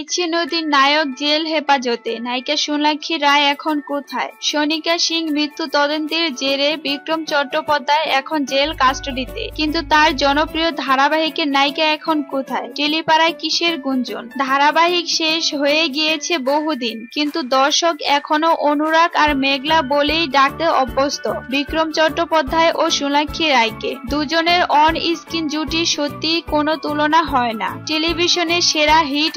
ইচ্ছে নদীর নায়ক জেল হেফাজতে। নায়িকা সোনাক্ষী রায় এখন কোথায়? সনিকা সিং মৃত্যু তদন্তের জেরে বিক্রম চট্টোপাধ্যায় এখন জেল কাস্টডিতে। কিন্তু তার জনপ্রিয় ধারাবাহিকের নায়িকা এখন কোথায়? টেলিপাড়ায় কিসের গুঞ্জন? ধারাবাহিক শেষ হয়ে গিয়েছে বহুদিন, কিন্তু দর্শক এখনও অনুরাগ আর মেঘলা বলেই ডাকতে অভ্যস্ত। বিক্রম চট্টোপাধ্যায় ও সোনাক্ষী রায়কে। দুজনের অন স্ক্রিন জুটি সত্যি কোনো তুলনা হয় না। টেলিভিশনের সেরা হিট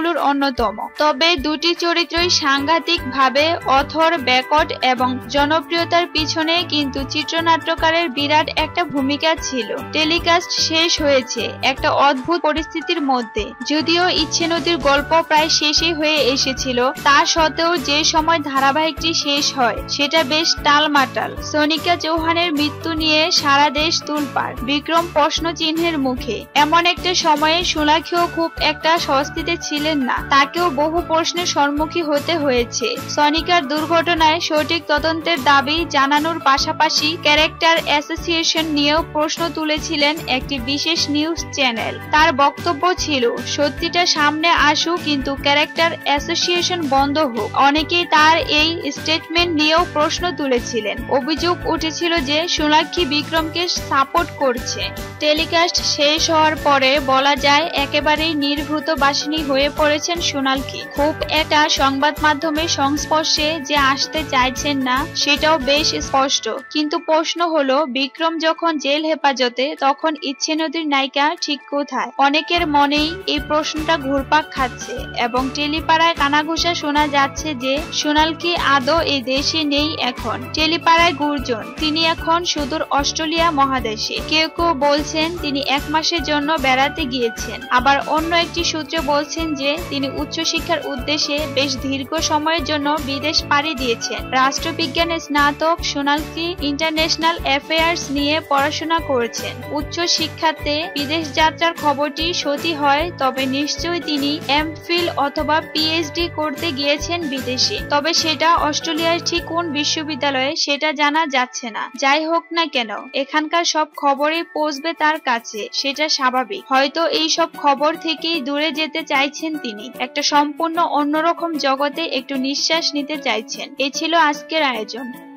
জুটিগুলোর অন্যতম। তবে দুটি চরিত্রই সাংঘাতিক ভাবে অথর, ব্যাকট এবং জনপ্রিয়তার পিছনে কিন্তু চিত্রনাট্যকারের বিরাট একটা ভূমিকা ছিল। টেলিকাস্ট শেষ হয়েছে একটা অদ্ভুত পরিস্থিতির মধ্যে। যদিও ইচ্ছে নদীর গল্প প্রায় শেষই হয়ে এসেছিল, তা সত্ত্বেও যে সময় ধারাবাহিকটি শেষ হয়, সেটা বেশ টালমাটাল। সনিকা চৌহানের মৃত্যু নিয়ে সারা দেশ তুলপার বিক্রম প্রশ্ন চিহ্নের মুখে। এমন একটা সময়ে সোনাক্ষীও খুব একটা স্বস্তিতে ছিলেন না। তাকেও বহু প্রশ্নের সম্মুখী হতে হয়েছে। সনিকার দুর্ঘটনায় সঠিক তদন্তের দাবি জানানোর পাশাপাশি ক্যারেক্টার অ্যাসোসিয়েশন নিয়েও প্রশ্ন তুলেছিলেন একটি বিশেষ নিউজ চ্যানেল। তার বক্তব্য ছিল, সত্যিটা সামনে আসুক, কিন্তু ক্যারেক্টার অ্যাসোসিয়েশন বন্ধ হোক। অনেকেই তার এই স্টেটমেন্ট নিয়েও প্রশ্ন তুলেছিলেন। অভিযোগ উঠেছিল যে সোনাক্ষী বিক্রমকে সাপোর্ট করছে। টেলিকাস্ট শেষ হওয়ার পরে বলা যায়, একেবারেই নির্ভূত বাসিনী হয়ে পড়েছেন সোনালকি। খুব একটা সংবাদ মাধ্যমের সংস্পর্শে যে আসতে চাইছেন না, সেটাও বেশ স্পষ্ট। কিন্তু প্রশ্ন হলো, বিক্রম যখন জেল হেফাজতে, তখন ইচ্ছে নদীর নায়িকা ঠিক কোথায়? অনেকের মনেই এই প্রশ্নটা ঘুরপাক খাচ্ছে এবং টেলিপাড়ায় কানাঘুষা শোনা যাচ্ছে যে, সোনালকি আদৌ এই দেশে নেই এখন। টেলিপাড়ায় গুরজন। তিনি এখন সুদূর অস্ট্রেলিয়া মহাদেশে। কেউ কেউ বলছেন তিনি এক মাসের জন্য বেড়াতে গিয়েছেন। আবার অন্য একটি সূত্র বলছেন যে তিনি উচ্চশিক্ষার উদ্দেশ্যে বেশ দীর্ঘ সময়ের জন্য বিদেশ পাড়ি দিয়েছেন। রাষ্ট্রবিজ্ঞানে স্নাতক, সোনালকি, ইন্টারন্যাশনাল অ্যাফেয়ার্স নিয়ে পড়াশোনা করেছেন। উচ্চ শিক্ষাতে বিদেশ যাত্রার খবরটি সত্যি হয়, তবে নিশ্চয়ই তিনি এমফিল অথবা পিএইচডি করতে গিয়েছেন বিদেশে। তবে সেটা অস্ট্রেলিয়ার ঠিক কোন বিশ্ববিদ্যালয়ে সেটা জানা যাচ্ছে না। যাই হোক না কেন, এখানকার সব খবরই পৌঁছবে তার কাছে, সেটা স্বাভাবিক। হয়তো এই সব খবর থেকেই দূরে যেতে চাইছেন তিনি। একটা সম্পূর্ণ অন্যরকম জগতে একটু নিঃশ্বাস নিতে চাইছেন। এ ছিল আজকের আয়োজন।